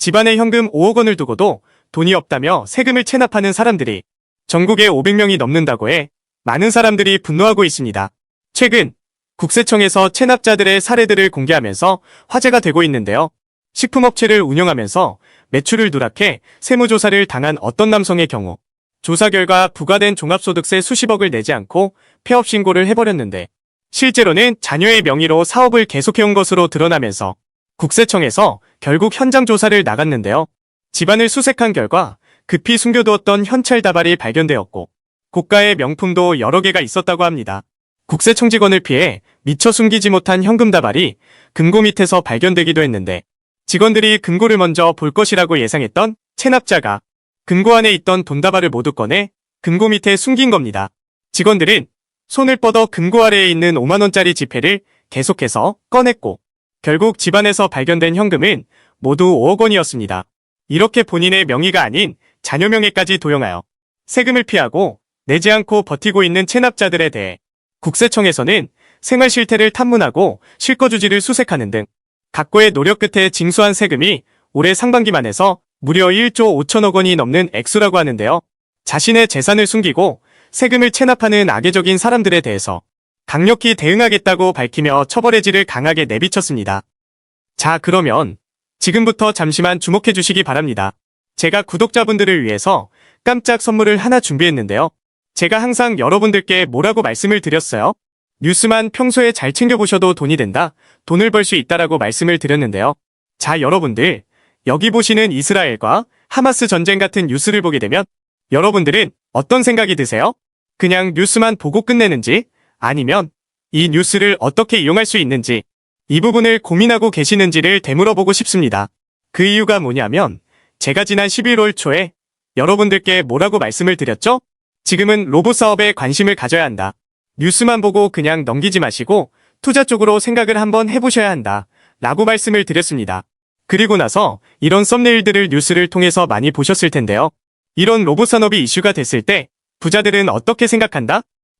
집안에 현금 5억 원을 두고도 돈이 없다며 세금을 체납하는 사람들이 전국에 500명이 넘는다고 해 많은 사람들이 분노하고 있습니다. 최근 국세청에서 체납자들의 사례들을 공개하면서 화제가 되고 있는데요. 식품업체를 운영하면서 매출을 누락해 세무조사를 당한 어떤 남성의 경우 조사 결과 부과된 종합소득세 수십억을 내지 않고 폐업 신고를 해버렸는데 실제로는 자녀의 명의로 사업을 계속해온 것으로 드러나면서 국세청에서 결국 현장 조사를 나갔는데요. 집안을 수색한 결과 급히 숨겨두었던 현찰 다발이 발견되었고 고가의 명품도 여러 개가 있었다고 합니다. 국세청 직원을 피해 미처 숨기지 못한 현금 다발이 금고 밑에서 발견되기도 했는데 직원들이 금고를 먼저 볼 것이라고 예상했던 체납자가 금고 안에 있던 돈 다발을 모두 꺼내 금고 밑에 숨긴 겁니다. 직원들은 손을 뻗어 금고 아래에 있는 5만원짜리 지폐를 계속해서 꺼냈고 결국 집안에서 발견된 현금은 모두 5억 원이었습니다. 이렇게 본인의 명의가 아닌 자녀 명의까지 도용하여 세금을 피하고 내지 않고 버티고 있는 체납자들에 대해 국세청에서는 생활 실태를 탐문하고 실거주지를 수색하는 등 각고의 노력 끝에 징수한 세금이 올해 상반기만 해서 무려 1조 5천억 원이 넘는 액수라고 하는데요. 자신의 재산을 숨기고 세금을 체납하는 악의적인 사람들에 대해서 강력히 대응하겠다고 밝히며 처벌의 질을 강하게 내비쳤습니다. 자, 그러면 지금부터 잠시만 주목해 주시기 바랍니다. 제가 구독자분들을 위해서 깜짝 선물을 하나 준비했는데요. 제가 항상 여러분들께 뭐라고 말씀을 드렸어요? 뉴스만 평소에 잘 챙겨보셔도 돈이 된다, 돈을 벌 수 있다라고 말씀을 드렸는데요. 자, 여러분들, 여기 보시는 이스라엘과 하마스 전쟁 같은 뉴스를 보게 되면 여러분들은 어떤 생각이 드세요? 그냥 뉴스만 보고 끝내는지 아니면 이 뉴스를 어떻게 이용할 수 있는지 이 부분을 고민하고 계시는지를 되물어보고 싶습니다. 그 이유가 뭐냐면 제가 지난 11월 초에 여러분들께 뭐라고 말씀을 드렸죠? 지금은 로봇 사업에 관심을 가져야 한다. 뉴스만 보고 그냥 넘기지 마시고 투자 쪽으로 생각을 한번 해보셔야 한다. 라고 말씀을 드렸습니다. 그리고 나서 이런 썸네일들을 뉴스를 통해서 많이 보셨을 텐데요. 이런 로봇 산업이 이슈가 됐을 때 부자들은 어떻게 생각한다?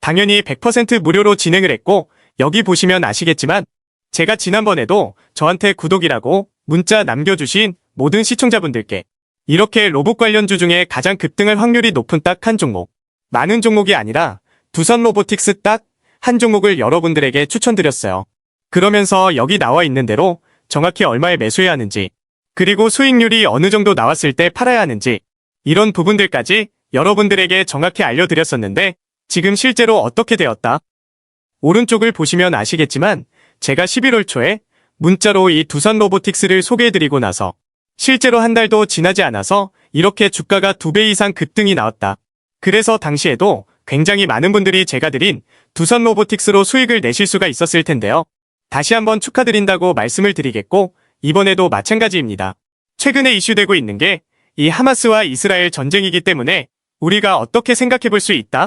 당연히 100% 무료로 진행을 했고 여기 보시면 아시겠지만 제가 지난번에도 저한테 구독이라고 문자 남겨주신 모든 시청자분들께 이렇게 로봇 관련주 중에 가장 급등할 확률이 높은 딱 한 종목 많은 종목이 아니라 두산 로보틱스 딱 한 종목을 여러분들에게 추천드렸어요. 그러면서 여기 나와 있는 대로 정확히 얼마에 매수해야 하는지 그리고 수익률이 어느 정도 나왔을 때 팔아야 하는지 이런 부분들까지 여러분들에게 정확히 알려드렸었는데 지금 실제로 어떻게 되었다? 오른쪽을 보시면 아시겠지만 제가 11월 초에 문자로 이 두산 로보틱스를 소개해드리고 나서 실제로 한 달도 지나지 않아서 이렇게 주가가 두 배 이상 급등이 나왔다. 그래서 당시에도 굉장히 많은 분들이 제가 드린 두산 로보틱스로 수익을 내실 수가 있었을 텐데요. 다시 한번 축하드린다고 말씀을 드리겠고 이번에도 마찬가지입니다. 최근에 이슈되고 있는 게 이 하마스와 이스라엘 전쟁이기 때문에 우리가 어떻게 생각해 볼 수 있다?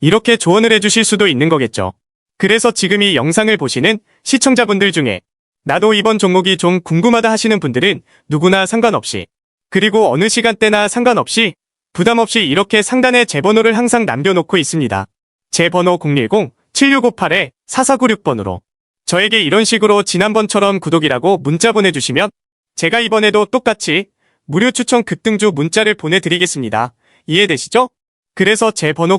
이렇게 조언을 해주실 수도 있는 거겠죠. 그래서 지금 이 영상을 보시는 시청자분들 중에 나도 이번 종목이 좀 궁금하다 하시는 분들은 누구나 상관없이 그리고 어느 시간대나 상관없이 부담 없이 이렇게 상단에 제 번호를 항상 남겨놓고 있습니다. 제 번호 010-7658-4496번으로 저에게 이런 식으로 지난번처럼 구독이라고 문자 보내주시면 제가 이번에도 똑같이 무료 추천 급등주 문자를 보내드리겠습니다. 이해되시죠? 그래서 제 번호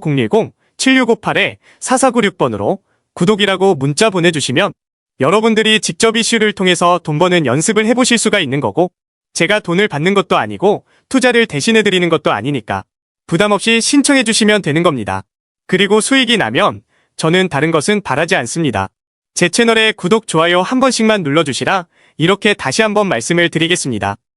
010-7658-4496번으로 구독이라고 문자 보내주시면 여러분들이 직접 이슈를 통해서 돈 버는 연습을 해보실 수가 있는 거고 제가 돈을 받는 것도 아니고 투자를 대신해드리는 것도 아니니까 부담 없이 신청해 주시면 되는 겁니다. 그리고 수익이 나면 저는 다른 것은 바라지 않습니다. 제 채널에 구독, 좋아요 한 번씩만 눌러주시라 이렇게 다시 한번 말씀을 드리겠습니다.